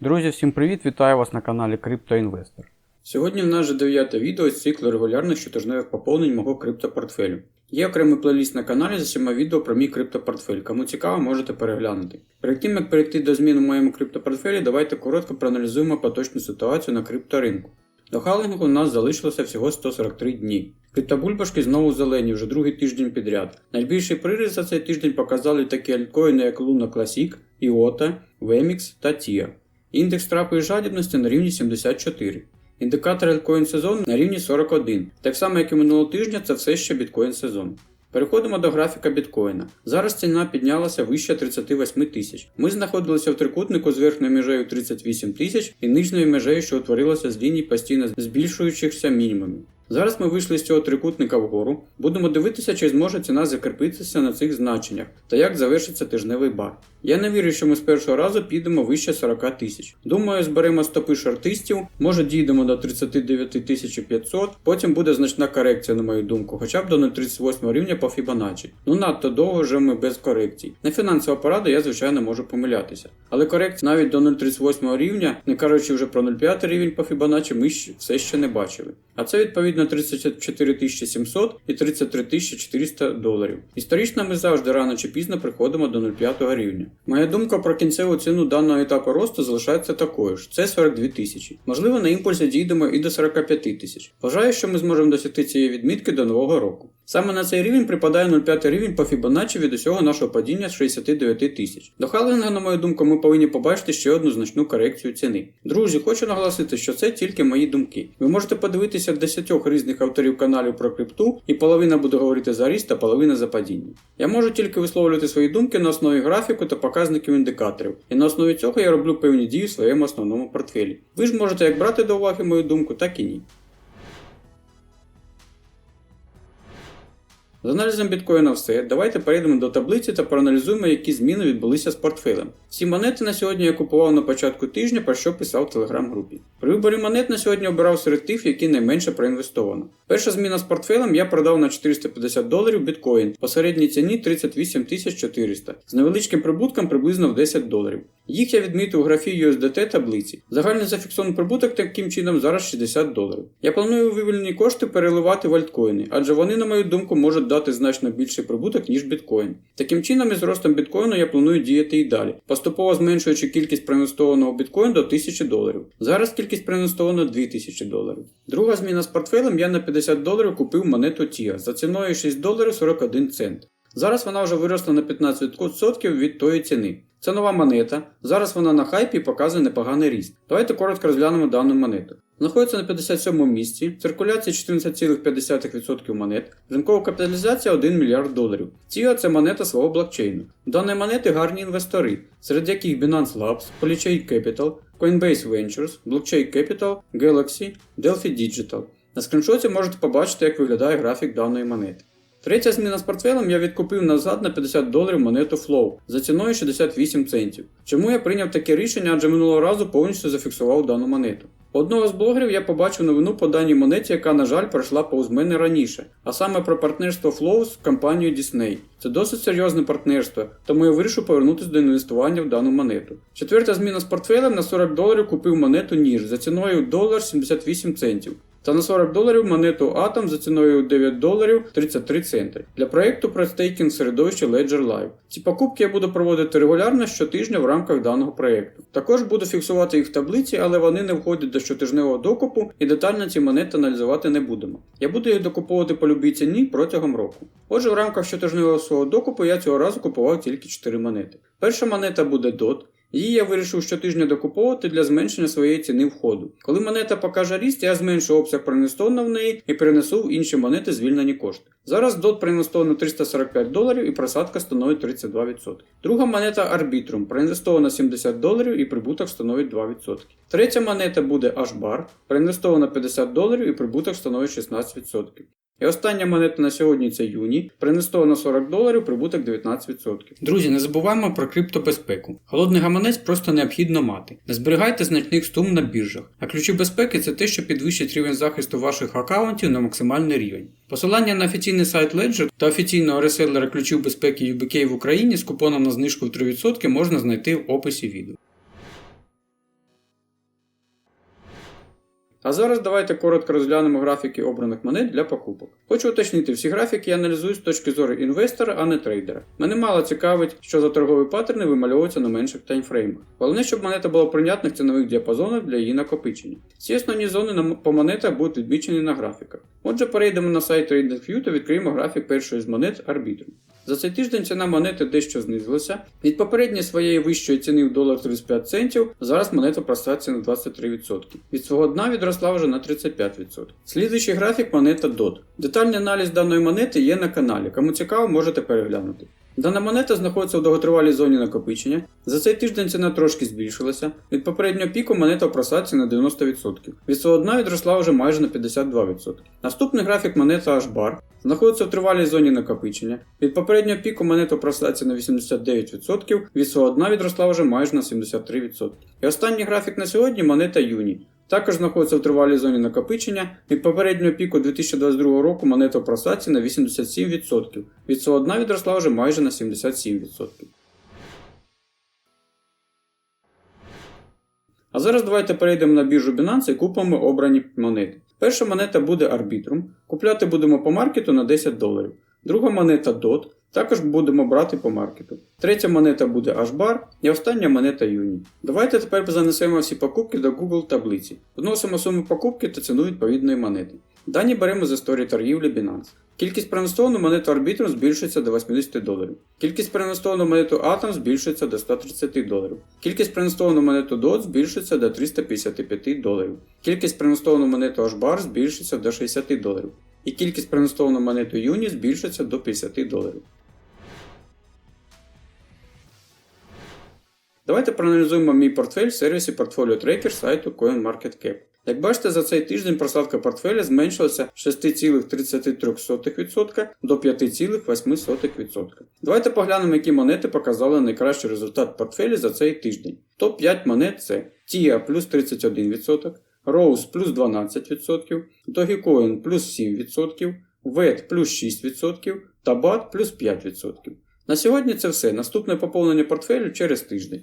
Друзі, всім привіт! Вітаю вас на каналі CryptoInvestor. Сьогодні в нас вже дев'яте відео з циклу регулярних щотижневих поповнень мого криптопортфелю. Є окремий плейліст на каналі з усіма відео про мій криптопортфель. Кому цікаво, можете переглянути. Перед тим як перейти до змін у моєму криптопортфелі, давайте коротко проаналізуємо поточну ситуацію на крипторинку. До халінгу у нас залишилося всього 143 дні. Криптобульбашки знову зелені вже другий тиждень підряд. Найбільший приріст за цей тиждень показали такі альткоїни, як Luna Classic, IOTA, VMX та TIA. Індекс трапої жадібності на рівні 74. Індикатор альткоін сезон на рівні 41. Так само, як і минулого тижня, це все ще біткоін сезон. Переходимо до графіка біткоїна. Зараз ціна піднялася вище 38 тисяч. Ми знаходилися в трикутнику з верхньою межею 38 тисяч і нижньою межею, що утворилася з ліній постійно збільшуючихся мінімумів. Зараз ми вийшли з цього трикутника вгору, будемо дивитися, чи зможе ціна закріпитися на цих значеннях та як завершиться тижневий бар. Я не вірю, що ми з першого разу підемо вище 40 тисяч. Думаю, зберемо стопи шортистів, може дійдемо до 39 500, потім буде значна корекція, на мою думку, хоча б до 0,38 рівня по Fibonacci. Ну надто довго вже ми без корекцій. На фінансову пораду я, звичайно, можу помилятися. Але корекція навіть до 0,38 рівня, не кажучи вже про 0,5 рівень по Fibonacci, ми все ще не бачили. А це відповідно 34 700 і 33 400 доларів. Історично ми завжди рано чи пізно приходимо до 0,5 рівня. Моя думка про кінцеву ціну даного етапу росту залишається такою ж: це 42 тисячі. Можливо, на імпульсі дійдемо і до 45 тисяч. Вважаю, що ми зможемо досягти цієї відмітки до нового року. Саме на цей рівень припадає 0,5 рівень по Fibonacci від усього нашого падіння з 69 тисяч. До халвінга, на мою думку, ми повинні побачити ще одну значну корекцію ціни. Друзі, хочу наголосити, що це тільки мої думки. Ви можете подивитися 10 різних авторів каналів про крипту, і половина буде говорити за ріст, а половина за падіння. Я можу тільки висловлювати свої думки на основі графіку та показників індикаторів, і на основі цього я роблю певні дії в своєму основному портфелі. Ви ж можете як брати до уваги мою думку, так і ні. З аналізом біткоїна все. Давайте перейдемо до таблиці та проаналізуємо, які зміни відбулися з портфелем. Всі монети на сьогодні я купував на початку тижня, про що писав в телеграм-групі. При виборі монет на сьогодні обирав серед тих, які найменше проінвестовано. Перша зміна з портфелем я продав на 450 доларів біткоін по середній ціні 38 400 з невеличким прибутком приблизно в 10 доларів. Їх я відмітив у графі USDT таблиці. Загальний зафіксований прибуток таким чином зараз 60 доларів. Я планую вивільнені кошти переливати в альткоїни, адже вони, на мою думку, можуть дати значно більший прибуток, ніж біткоін. Таким чином, із ростом біткоїну я планую діяти і далі, поступово зменшуючи кількість проінвестованого біткоїну до 1000 доларів. Зараз кількість проінвестовано 2000 доларів. Друга зміна з портфелем я на 50 доларів купив монету TIA за ціною 6 доларів 41 цент. Зараз вона вже виросла на 15% від тої ціни. Це нова монета. Зараз вона на хайпі і показує непоганий ріст. Давайте коротко розглянемо дану монету. Знаходиться на 57 місці, циркуляція 14,5% монет, ринкова капіталізація 1 мільярд доларів. Ціо це монета свого блокчейну. У даної монети гарні інвестори, серед яких Binance Labs, Polychain Capital, Coinbase Ventures, Blockchain Capital, Galaxy, Delphi Digital. На скріншоті можете побачити, як виглядає графік даної монети. Третя зміна з портфелем я відкупив назад на 50 доларів монету Flow за ціною 68 центів. Чому я прийняв таке рішення, адже минулого разу повністю зафіксував дану монету. Одного з блогерів я побачив новину по даній монеті, яка, на жаль, пройшла повз мене раніше, а саме про партнерство Flow з компанією Disney. Це досить серйозне партнерство, тому я вирішив повернутися до інвестування в дану монету. Четверта зміна з портфелем на 40 доларів купив монету Ніж за ціною 1 78 центів. Та на 40 доларів монету Atom за ціною 9 доларів 33 центи для проєкту про стейкінг середовища Ledger Live. Ці покупки я буду проводити регулярно щотижня в рамках даного проєкту. Також буду фіксувати їх в таблиці, але вони не входять до щотижневого докупу і детально ці монети аналізувати не будемо. Я буду їх докуповувати по любій ціні протягом року. Отже, в рамках щотижневого свого докупу я цього разу купував тільки 4 монети. Перша монета буде DOT. Її я вирішив щотижня докуповувати для зменшення своєї ціни входу. Коли монета покаже ріст, я зменшу обсяг проінвестованого в неї і перенесу в інші монети звільнені кошти. Зараз DOT проінвестовано 345 доларів і просадка становить 32%. Друга монета Arbitrum проінвестовано 70 доларів і прибуток становить 2%. Третя монета буде HBAR, проінвестовано 50 доларів і прибуток становить 16%. І остання монета на сьогодні це Юні, принестовано 40 доларів, прибуток 19%. Друзі, не забуваємо про криптобезпеку. Холодний гаманець просто необхідно мати. Не зберігайте значних сум на біржах. А ключі безпеки це те, що підвищить рівень захисту ваших аккаунтів на максимальний рівень. Посилання на офіційний сайт Ledger та офіційного реселера ключів безпеки UBK в Україні з купоном на знижку в 3% можна знайти в описі відео. А зараз давайте коротко розглянемо графіки обраних монет для покупок. Хочу уточнити, всі графіки я аналізую з точки зору інвестора, а не трейдера. Мене мало цікавить, що за торгові паттерни вимальовуються на менших таймфреймах. Головне, щоб монета була в прийнятних цінових діапазонах для її накопичення. Ці основні зони по монетах будуть відмічені на графіках. Отже, перейдемо на сайт TradingView та відкриємо графік першої з монет Arbitrum. За цей тиждень ціна монети дещо знизилася. Від попередньої своєї вищої ціни в долар 35 центів, зараз монета просається на 23%. Від свого дна відросла вже на 35%. Слідуючий графік монета DOT. Детальний аналіз даної монети є на каналі. Кому цікаво, можете переглянути. Дана монета знаходиться в довготривалій зоні накопичення. За цей тиждень ціна трошки збільшилася. Від попереднього піку монета в просадці на 90%. Від свого дна відросла вже майже на 52%. Наступний графік монета H-Bar знаходиться в тривалій зоні накопичення. Від попереднього піку монета в просадці на 89%, від свого дна відросла вже майже на 73%. І останній графік на сьогодні монета Юні. Також знаходиться в тривалій зоні накопичення. Від попереднього піку 2022 року монета в просадці на 87%. Від свого дна відросла вже майже на 77%. А зараз давайте перейдемо на біржу Binance і купимо обрані монети. Перша монета буде Arbitrum. Купляти будемо по маркету на 10 доларів. Друга монета DOT. Також будемо брати по маркету. Третя монета буде H-Bar і остання монета Uni. Давайте тепер занесемо всі покупки до Google таблиці. Вносимо суму покупки та ціну відповідної монети. Дані беремо з історії торгівлі Binance. Кількість переінвестовану монету Arbitrum збільшується до 80 доларів. Кількість переінвестовану монету Atom збільшується до 130 доларів. Кількість переінвестовану монету DOT збільшується до 355 доларів. Кількість переінвестовану монету HBAR збільшується до 60 доларів. І кількість переінвестовану монету Uni збільшується до 50 доларів. Давайте проаналізуємо мій портфель в сервісі Portfolio Tracker сайту CoinMarketCap. Як бачите, за цей тиждень просадка портфеля зменшилася з 6,33% до 5,8%. Давайте поглянемо, які монети показали найкращий результат портфелі за цей тиждень. Топ-5 монет це TIA плюс 31%, Rose плюс 12%, Dogecoin плюс 7%, VET плюс 6% та BAT плюс 5%. На сьогодні це все. Наступне поповнення портфелю через тиждень.